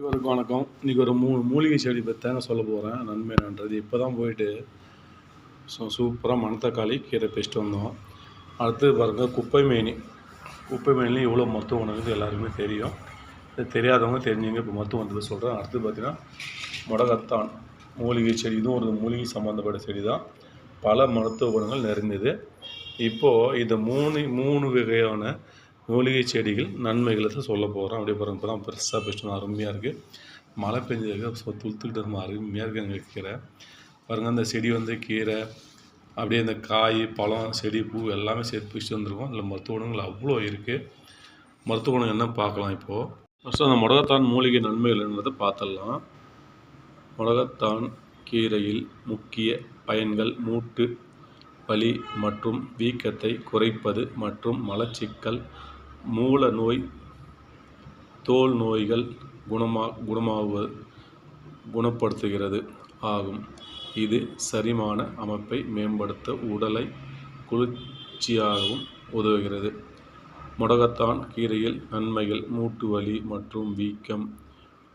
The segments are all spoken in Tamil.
இவருக்கு வணக்கம். இன்றைக்கி ஒரு மூணு மூலிகை செடி பற்றி நான் சொல்ல போகிறேன் நன்மை என்னன்றது இப்போ தான் போயிட்டு ஸோ சூப்பராக மணத்தக்காளி கீரை பேசிட்டு வந்தோம். அடுத்து பாருங்கள் குப்பை மேனி. குப்பை மேனிலையும் இவ்வளோ மருத்துவம் குணம் எல்லாருக்குமே தெரியும். இது தெரியாதவங்க தெரிஞ்சுங்க. இப்போ மருத்துவம் வந்து சொல்கிறேன் அடுத்து பார்த்திங்கன்னா முடகத்தான் மூலிகை செடி. இதுவும் ஒரு மூலிகை சம்மந்தப்பட்ட செடி தான் பல மருத்துவ குணங்கள் நிறைந்தது. இப்போது இந்த மூணு மூணு வகையான மூலிகை செடிகள் நன்மைகளை தான் சொல்ல போகிறோம் அப்படியே பாருங்க இப்போ தான் பெருசாக பெஸ்ட்டு அருமையாக இருக்குது மழை பெஞ்சதுக்கு ஸோ துளுத்துக்கிட்டு ரொம்ப அருமையாக இருக்குது எங்கள் கீரை. பாருங்கள் அந்த செடி வந்து கீரை அப்படியே அந்த காய் பழம் செடி பூ எல்லாமே சேர்த்து பிடிச்சிட்டு வந்திருக்கோம். அதில் மருத்துவ குணங்கள் அவ்வளோ இருக்குது மருத்துவ குணம் என்ன பார்க்கலாம் இப்போது ஃபஸ்ட்டு அந்த முடகத்தான் மூலிகை நன்மைகள் என்னதை பார்த்துடலாம். முடகத்தான் கீரையில் முக்கிய பயன்கள் மூட்டு வலி மற்றும் வீக்கத்தை குறைப்பது மற்றும் மலச்சிக்கல் மூல நோய் தோல் நோய்கள் குணமா குணமாகுவது குணப்படுத்துகிறது ஆகும். இது சரிமான அமைப்பை மேம்படுத்த உடலை குளிர்ச்சியாகவும் உதவுகிறது. முடகத்தான் கீரையில் நன்மைகள் மூட்டு வலி மற்றும் வீக்கம்.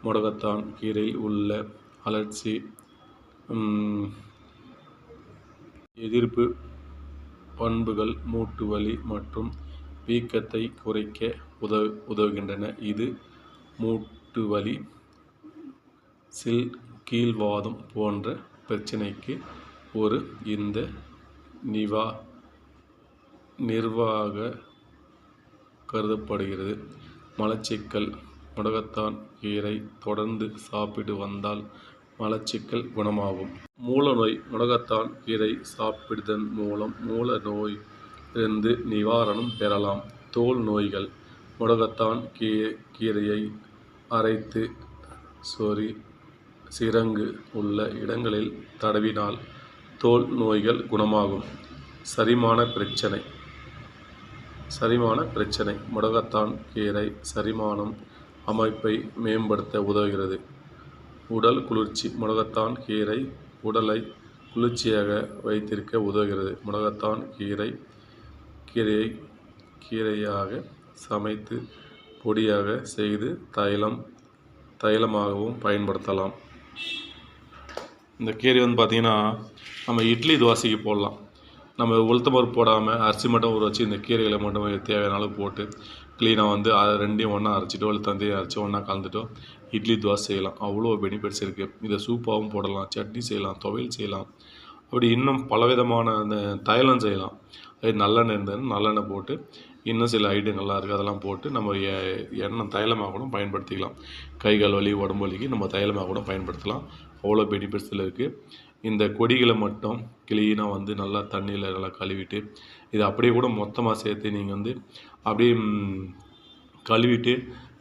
முடகத்தான் கீரையில் உள்ள அலர்ச்சி எதிர்ப்பு பண்புகள் மூட்டு வலி மற்றும் வீக்கத்தை குறைக்க உதவு உதவுகின்றன. இது மூட்டு வலி சில் கீழ்வாதம் போன்ற பிரச்சனைக்கு ஒரு இந்த நிவா நிர்வாக கருதப்படுகிறது. மலச்சிக்கல் முடகத்தான் கீரை தொடர்ந்து சாப்பிட்டு வந்தால் மலச்சிக்கல் குணமாகும். மூல நோய் முடகத்தான் கீரை சாப்பிடுதன் மூலம் மூல நோய் இருந்து நிவாரணம் பெறலாம். தோல் நோய்கள். முடகத்தான் கீ கீரையை அரைத்து சொறி சிரங்கு உள்ள இடங்களில் தடவினால் தோல் நோய்கள் குணமாகும். சரிமான பிரச்சனை. சரிமான பிரச்சனை. முடகத்தான் கீரை சரிமானம் அமைப்பை மேம்படுத்த உதவுகிறது. உடல் குளிர்ச்சி. முடகத்தான் கீரை உடலை குளிர்ச்சியாக வைத்திருக்க உதவுகிறது. முடகத்தான் கீரை கீரையை கீரையாக சமைத்து பொடியாக செய்து தைலம் தைலமாகவும் பயன்படுத்தலாம். இந்த கீரை வந்து பார்த்திங்கன்னா நம்ம இட்லி தோசைக்கு போடலாம். நம்ம உளுத்தம் பருப்பு போடாமல் அரிசி மட்டும் ஊற வச்சு இந்த கீரைகளை மட்டும் தேவையான அளவு போட்டு க்ளீனாக வந்து அதை ரெண்டையும் ஒன்றா அரைச்சிட்டோ இல்லை தந்தையை அரைச்சி ஒன்றா கலந்துட்டோ இட்லி தோசை செய்யலாம். அவ்வளோ பெனிஃபிட்ஸ் இருக்குது இதை சூப்பாகவும் போடலாம் சட்னி செய்யலாம் துவையல் செய்யலாம். அப்படி இன்னும் பலவிதமான அந்த தைலம் செய்யலாம். அது நல்லெண்ணெய் இருந்ததுன்னு நல்லெண்ணெய் போட்டு இன்னும் சில ஐட்டங்கள்லாம் இருக்குது அதெல்லாம் போட்டு நம்ம எண்ணெய் தைலமாக கூட பயன்படுத்திக்கலாம். கை கால் வலி உடம்பு வலிக்கு நம்ம தைலமாக கூட பயன்படுத்தலாம். அவ்வளோ பெனிஃபிட்ஸில் இருக்குது இந்த கொடிகளை மட்டும் க்ளீனாக வந்து நல்லா தண்ணியில் நல்லா கழுவிட்டு இதை அப்படியே கூட மொத்தமாக சேர்த்து நீங்கள் வந்து அப்படியே கழுவிட்டு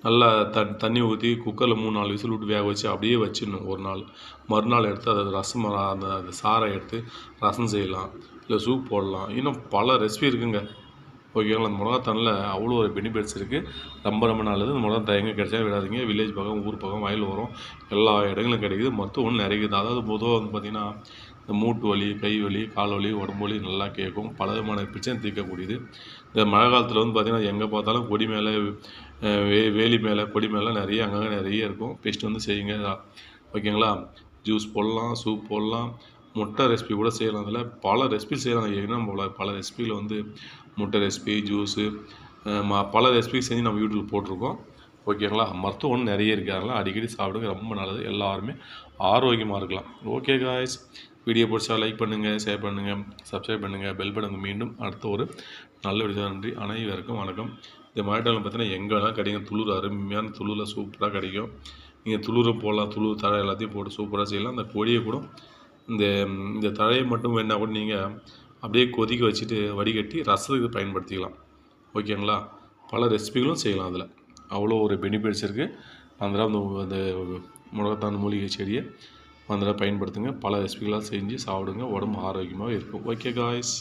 நல்லா த தண்ணி ஊற்றி குக்கரில் மூணு நாலு விசில் விட்டு வேக வச்சு அப்படியே வச்சிடணும் ஒரு நாள். மறுநாள் எடுத்து அதை ரசம் அந்த அந்த சாறை எடுத்து ரசம் செய்யலாம். இல்லை சூப் போடலாம். இன்னும் பல ரெசிபி இருக்குங்க. ஓகேங்களா அந்த மிளகாத்தனில் அவ்வளோ ஒரு பெனிஃபிட்ஸ் இருக்குது ரொம்ப ரொம்ப நல்லது. இந்த மிளகா எங்கே கிடைச்சா விடாதீங்க. வில்லேஜ் பக்கம் ஊர் பக்கம் வயல் வரும் எல்லா இடங்களும் கிடைக்குது. மொத்தம் நிறைய இருக்குது அதாவது பொதுவாக வந்து பார்த்திங்கன்னா இந்த மூட்டு வலி கை வலி கால் வலி உடம்பு வலி நல்லா கேட்கும். பல விதமான பிரச்சனை தீர்க்கக்கூடியது. இந்த மழை காலத்தில் வந்து பார்த்திங்கன்னா எங்கே பார்த்தாலும் கொடி மேலே வே வேலி மேலே கொடி மேலே நிறைய அங்கங்கே நிறைய இருக்கும். பெஸ்ட் வந்து செய்யுங்க. ஓகேங்களா? ஜூஸ் போடலாம் சூப் போடலாம். முட்டை ரெசிபி கூட செய்யலாம் அதில் பல ரெசிபி செய்யலாம் ஏன்னா போல் பல ரெசிபியில் வந்து முட்டை ரெசிபி ஜூஸு பல ரெசிபி செஞ்சு நம்ம யூடியூப்பில் போட்டிருக்கோம். ஓகேங்களா மருத்துவம் நிறைய இருக்குது அடிக்கடி சாப்பிடுங்க ரொம்ப நல்லது. எல்லாருமே ஆரோக்கியமாக இருக்கலாம். ஓகே காய்ஸ் வீடியோ பிடிச்சா லைக் பண்ணுங்கள் ஷேர் பண்ணுங்கள் சப்ஸ்கிரைப் பண்ணுங்கள் பெல் பண்ணுங்கள் மீண்டும் அடுத்த ஒரு நல்ல வீடியோ நன்றி. அனைவருக்கும் வணக்கம். இந்த மழைக்காலம் பார்த்தீங்கன்னா எங்கே வேணாலும் கிடைக்கும். துளுர் அருமையான துளிரில் சூப்பராக கிடைக்கும். நீங்கள் துளிரும் போடலாம். துளுர் தழை எல்லாத்தையும் போட்டு சூப்பராக செய்யலாம். அந்த கொடியை கூட இந்த இந்த தழையை மட்டும் வேணால் கூட நீங்கள் அப்படியே கொதிக்க வச்சுட்டு வடிகட்டி ரசத்துக்கு பயன்படுத்திக்கலாம். ஓகேங்களா? பல ரெசிபிகளும் செய்யலாம் அதில். அவ்வளோ ஒரு பெனிஃபிட்ஸ் இருக்குது அந்த அந்த முடக்கத்தான் மூலிகை செடியை அந்த பயன்படுத்துங்க. பல ரெசிபிகளாக செஞ்சு சாப்பிடுங்க. உடம்பு ஆரோக்கியமாக இருக்கும். Okay guys